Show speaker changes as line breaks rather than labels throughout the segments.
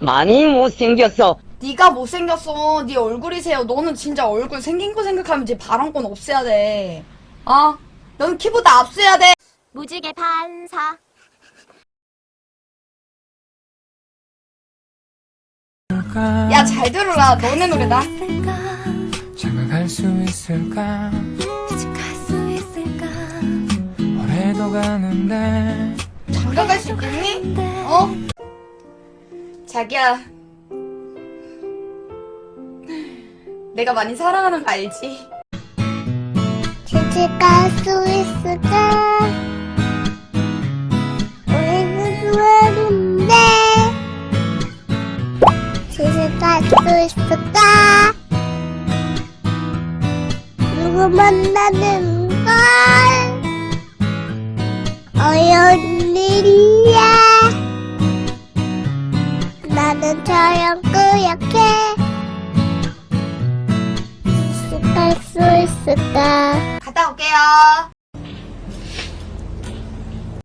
많이 못생겼어.
네가 못생겼어. 네 얼굴이세요. 너는 진짜 얼굴 생긴 거 생각하면 이제 발언권 없애야 돼. 어? 넌 키보드 압수해야 돼.
무지개 반사
야, 잘 들어라. 너네 노래다.
장가갈 수 있을까
갈 수 있을까
올해도 가는데
장가 갈 수 있니? 어? 자기야. 내가 많이 사랑하는 거 알지?
우리는 좋아하는데 집에 갈수 있을까? 누구 만나는 걸 어려운 일이야 나는 저녁 꾸역해 집에 갈수 있을까?
갔다 올게요.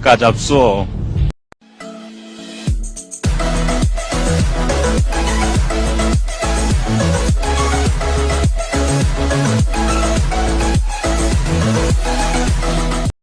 까잡소.